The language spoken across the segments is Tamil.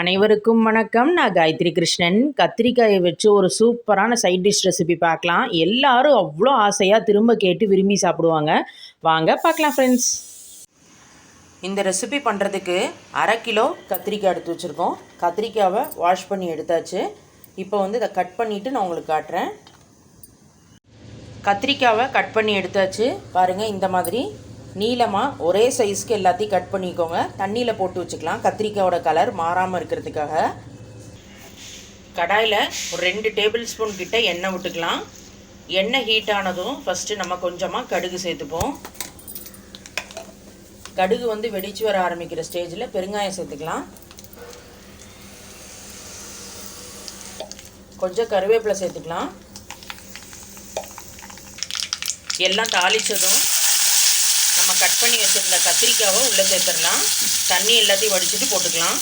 அனைவருக்கும் வணக்கம். நான் காயத்ரி கிருஷ்ணன். கத்திரிக்காயை வச்சு ஒரு சூப்பரான சைட் டிஷ் ரெசிபி பார்க்கலாம். எல்லாரும் அவ்வளோ ஆசையாக திரும்ப கேட்டு விரும்பி சாப்பிடுவாங்க. வாங்க பார்க்கலாம் ஃப்ரெண்ட்ஸ் இந்த ரெசிபி பண்ணுறதுக்கு அரை கிலோ கத்திரிக்காய் எடுத்து வச்சுருக்கோம். கத்திரிக்காவை வாஷ் பண்ணி எடுத்தாச்சு. இப்போ வந்து இதை கட் பண்ணிவிட்டு நான் உங்களுக்கு காட்டுறேன். கத்திரிக்காவை கட் பண்ணி எடுத்தாச்சு. பாருங்கள் இந்த மாதிரி. நீளமாக ஒரே சைஸ்க்கு எல்லாத்தையும் கட் பண்ணிக்கோங்க. தண்ணியில் போட்டு வச்சுக்கலாம். கத்திரிக்காயோட கலர் மாறாமல் இருக்கிறதுக்காக. கடாயில் ஒரு ரெண்டு டேபிள் ஸ்பூன் கிட்ட எண்ணெய் விட்டுக்கலாம். எண்ணெய் ஹீட் ஆனதும் ஃபஸ்ட்டு நம்ம கொஞ்சமாக கடுகு சேர்த்துப்போம். கடுகு வந்து வெடிச்சு வர ஆரம்பிக்கிற ஸ்டேஜில் பெருங்காயம் சேர்த்துக்கலாம். கொஞ்சம் கருவேப்பிலை சேர்த்துக்கலாம். எல்லாம் தாளித்ததும் நம்ம கட் பண்ணி வச்சுருந்த கத்திரிக்காவை உள்ளே சேர்த்துடலாம். தண்ணி எல்லாத்தையும் வடிச்சுட்டு போட்டுக்கலாம்.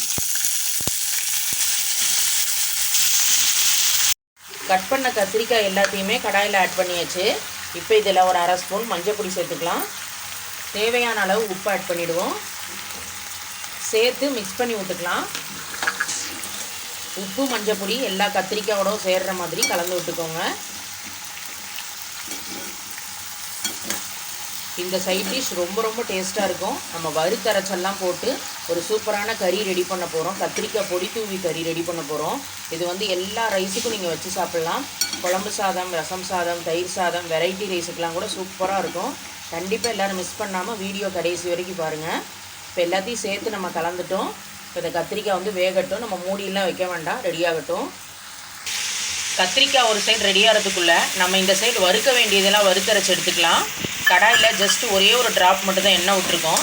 கட் பண்ண கத்திரிக்காய் எல்லாத்தையுமே கடாயில் ஆட் பண்ணியாச்சு. இப்போ இதில் ஒரு அரை ஸ்பூன் மஞ்சள் பொடி சேர்த்துக்கலாம். தேவையான அளவு உப்பு ஆட் பண்ணிவிடுவோம் சேர்த்து மிக்ஸ் பண்ணி விட்டுக்கலாம் உப்பு மஞ்சள் பொடி எல்லா கத்திரிக்காயோட சேர்கிற மாதிரி கலந்து விட்டுக்கோங்க. இந்த சைட் டிஷ் ரொம்ப ரொம்ப டேஸ்ட்டாக இருக்கும். நம்ம வறுத்தரைச்செல்லாம் போட்டு ஒரு சூப்பரான கறி ரெடி பண்ண போகிறோம் கத்திரிக்காய் பொடி தூவி கறி ரெடி பண்ண போகிறோம் இது வந்து எல்லா ரைஸுக்கும் நீங்கள் வச்சு சாப்பிட்லாம். குழம்பு சாதம் ரசம் சாதம் தயிர் சாதம் வெரைட்டி ரைஸுக்கெலாம் கூட சூப்பராக இருக்கும். கண்டிப்பாக எல்லோரும் மிஸ் பண்ணாமல் வீடியோ கடைசி வரைக்கும் பாருங்கள் இப்போ எல்லாத்தையும் சேர்த்து நம்ம கலந்துட்டோம். இப்போ இந்த கத்திரிக்காய் வந்து வேகட்டும். நம்ம மூடியெல்லாம் வைக்க வேண்டாம். ரெடியாகட்டும் கத்திரிக்காய் ஒரு சைடு ரெடியாகிறதுக்குள்ளே நம்ம இந்த சைடு வறுக்க வேண்டியதெல்லாம் வறுத்தரைச்சி எடுத்துக்கலாம். கடாயில் ஜஸ்ட்டு ஒரே ஒரு ட்ராப் மட்டும் தான் எண்ணெய் விட்டுருக்கோம்.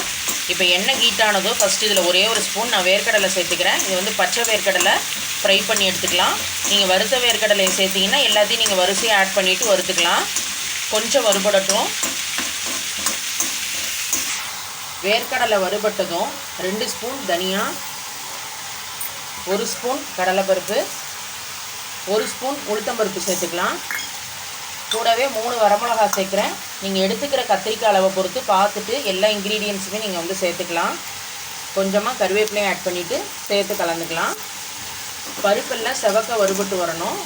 இப்போ எண்ணெய் ஹீட் ஆனதோ ஃபஸ்ட்டு இதில் ஒரே ஒரு ஸ்பூன் நான் வேர்க்கடலை சேர்த்துக்கிறேன். இது வந்து பச்சை வேர்க்கடலை ஃப்ரை பண்ணி எடுத்துக்கலாம். நீங்கள் வறுத்த வேர்க்கடலையை சேர்த்திங்கன்னா எல்லாத்தையும் நீங்கள் வரிசையாக ஆட் பண்ணிவிட்டு வறுத்துக்கலாம். கொஞ்சம் வறுபடட்டும். வேர்க்கடலை வறுபட்டதும் ரெண்டு ஸ்பூன் தனியா ஒரு ஸ்பூன் கடலைப்பருப்பு ஒரு ஸ்பூன் உளுத்தம்பருப்பு சேர்த்துக்கலாம். கூடவே மூணு வரமிளகா சேர்க்குறேன். நீங்கள் எடுத்துக்கிற கத்திரிக்காய் அளவை பொறுத்து பார்த்துட்டு எல்லா இன்க்ரீடியன்ஸுமே நீங்கள் வந்து சேர்த்துக்கலாம். கொஞ்சமாக கருவேப்பிலையும் ஆட் பண்ணிவிட்டு சேர்த்து கலந்துக்கலாம். பருப்பெல்லாம் செவக்க வறுபட்டு வரணும்.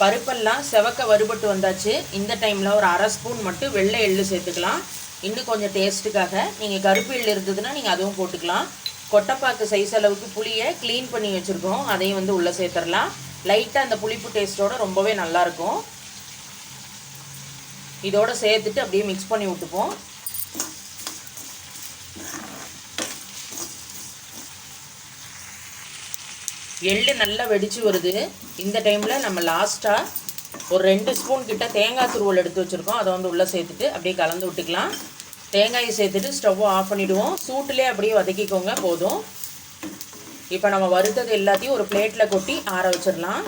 பருப்பெல்லாம் செவக்க வறுபட்டு வந்தாச்சு. இந்த டைமில் ஒரு அரை ஸ்பூன் மட்டும் வெள்ளை எள்ளு சேர்த்துக்கலாம். இன்னும் கொஞ்சம் டேஸ்ட்டுக்காக நீங்கள் கருப்பு எள்ளு இருந்ததுன்னா நீங்கள் அதுவும் போட்டுக்கலாம். கொட்டைப்பாக்கு சைஸ் அளவுக்கு புளியை க்ளீன் பண்ணி வச்சுருக்கோம். அதையும் வந்து உள்ளே சேர்த்துடலாம். லைட்டாக அந்த புளிப்பு டேஸ்ட்டோடு ரொம்பவே நல்லாயிருக்கும் இதோடு சேர்த்துட்டு அப்படியே மிக்ஸ் பண்ணி விட்டுப்போம். எள்ளு நல்லா வெடித்து வருது. இந்த டைமில் நம்ம லாஸ்ட்டாக ஒரு ரெண்டு ஸ்பூன் கிட்ட தேங்காய் துருவல் எடுத்து வச்சுருக்கோம். அதை வந்து உள்ளே சேர்த்துட்டு அப்படியே கலந்து விட்டுக்கலாம். தேங்காயை சேர்த்துட்டு ஸ்டவ்வை ஆஃப் பண்ணிவிடுவோம் சூட்டிலே அப்படியே வதக்கிக்கோங்க போதும். இப்போ நம்ம வறுத்தது எல்லாத்தையும் ஒரு பிளேட்டில் கொட்டி ஆற வச்சிடலாம்.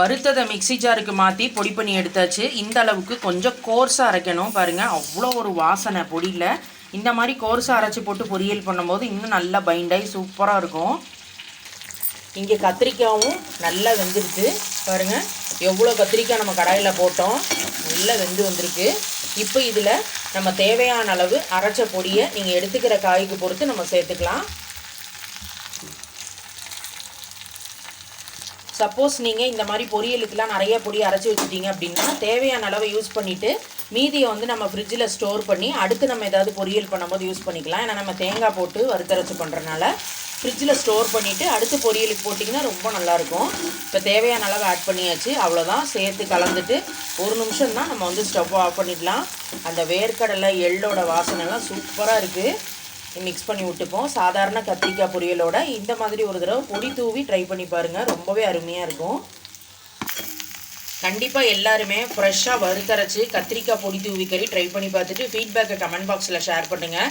வறுத்ததை மிக்சி ஜாருக்கு மாற்றி பொடி பண்ணி எடுத்தாச்சு. இந்த அளவுக்கு கொஞ்சம் கோர்ஸாக அரைக்கணும். பாருங்கள் அவ்வளோ ஒரு வாசனை பொடியில். இந்த மாதிரி கோர்ஸாக அரைச்சி போட்டு பொரியல் பண்ணும்போது இன்னும் நல்லா பைண்டாகி சூப்பராக இருக்கும். இங்கே கத்திரிக்காயும் நல்லா வெந்துருச்சு. பாருங்கள் எவ்வளோ கத்திரிக்காய் நம்ம கடாயில் போட்டோம். நல்லா வெந்து வந்திருக்கு. இப்போ இதில் நம்ம தேவையான அளவு அரைச்ச பொடியை நீங்கள் எடுத்துக்கிற காய்க்கு பொறுத்து நம்ம சேர்த்துக்கலாம். சப்போஸ் நீங்கள் இந்த மாதிரி பொரியலுக்கெலாம் நிறைய பொடி அரைச்சி வச்சுட்டீங்க அப்படின்னா தேவையான அளவை யூஸ் பண்ணிவிட்டு மீதியை வந்து நம்ம ஃப்ரிட்ஜில் ஸ்டோர் பண்ணி அடுத்து நம்ம ஏதாவது பொரியல் பண்ணும்போது யூஸ் பண்ணிக்கலாம். ஏன்னா நம்ம தேங்காய் போட்டு வறுத்தரைச்சி பண்ணுறனால ஃப்ரிட்ஜில் ஸ்டோர் பண்ணிவிட்டு அடுத்து பொரியலுக்கு போட்டிங்கன்னா ரொம்ப நல்லாயிருக்கும். இப்போ தேவையான அளவு ஆட் பண்ணியாச்சு. அவ்வளோதான் சேர்த்து கலந்துட்டு ஒரு நிமிஷம் தான் நம்ம வந்து ஸ்டவ் ஆஃப் பண்ணிடலாம். அந்த வேர்க்கடலை எள்ளோட வாசனைலாம் சூப்பராக இருக்குது மிக்ஸ் பண்ணி விட்டுப்போம். சாதாரண கத்திரிக்காய் பொரியலோட இந்த மாதிரி ஒரு தடவை பொடி தூவி ட்ரை பண்ணி பாருங்கள் ரொம்பவே அருமையாக இருக்கும். கண்டிப்பாக எல்லாருமே ஃப்ரெஷ்ஷாக வறுத்தரைச்சி கத்திரிக்காய் பொடி தூவி கறி ட்ரை பண்ணி பார்த்துட்டு ஃபீட்பேக்கை கமெண்ட் பாக்ஸில் ஷேர் பண்ணுங்கள்